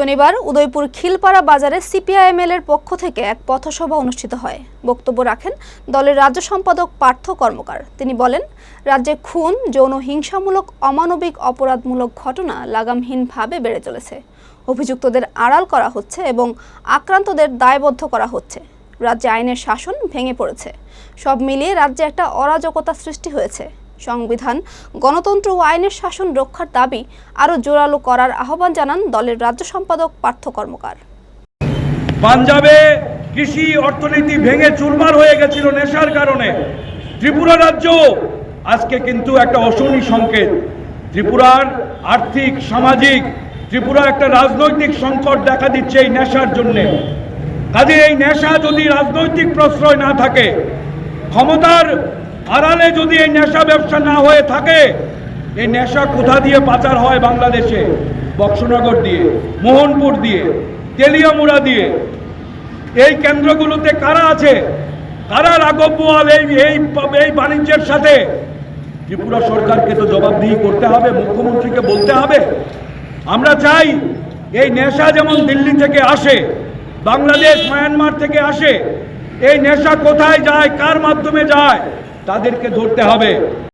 শনিবার উদয়পুর খিলপাড়া বাজারে সিপিআইএমএল এর পক্ষ থেকে এক পথসভা অনুষ্ঠিত হয়। বক্তব্য রাখেন দলের রাজ্য সম্পাদক পার্থ কর্মকার। তিনি বলেন, রাজ্যে খুন, যৌন হিংসামূলক, অমানবিক, অপরাধমূলক ঘটনা লাগামহীনভাবে বেড়ে চলেছে। অভিযুক্তদের আড়াল করা হচ্ছে এবং আক্রান্তদের দায়বদ্ধ করা হচ্ছে। রাজ্যে আইনের শাসন ভেঙে পড়েছে। সব মিলিয়ে রাজ্যে একটা অরাজকতা সৃষ্টি হয়েছে। সংবিধান। গণতন্ত্র ও আইনের শাসন রক্ষার দাবি আরও জোরালো করার আহ্বান জানান দলের রাজ্য সম্পাদক, পার্থ কর্মকার। পাঞ্জাবে কৃষি অর্থনীতি ভেঙে চুরমার হয়ে গেছিল নেশার কারণে। ত্রিপুরা রাজ্য আজকে কিন্তু একটা অশনি সংকেত। ত্রিপুরার আর্থিক, সামাজিক, ত্রিপুরা একটা রাজনৈতিক সংকট দেখা দিচ্ছে এই নেশার জন্যে। কাজে এই নেশা যদি রাজনৈতিক প্রশ্রয় না থাকে, ক্ষমতার আড়ালে যদি এই নেশা ব্যবসা না হয়ে থাকে, এই নেশা কোথা দিয়ে পাচার হয় বাংলাদেশে? বক্সনগর দিয়ে, মোহনপুর দিয়ে, তেলিয়ামুড়া দিয়ে। এই কেন্দ্রগুলোতে কারা আছে? কারা রাঘব বোয়াল এই এই এই বাণিজ্যের সাথে? ত্রিপুরা সরকারকে তো জবাবদিহি করতে হবে, মুখ্যমন্ত্রীকে বলতে হবে। আমরা চাই এই নেশা যেমন দিল্লি থেকে আসে, বাংলাদেশ, মায়ানমার থেকে আসে, এই নেশা কোথায় যায়, কার মাধ্যমে যায়? তাদেরকে ধরতে হবে।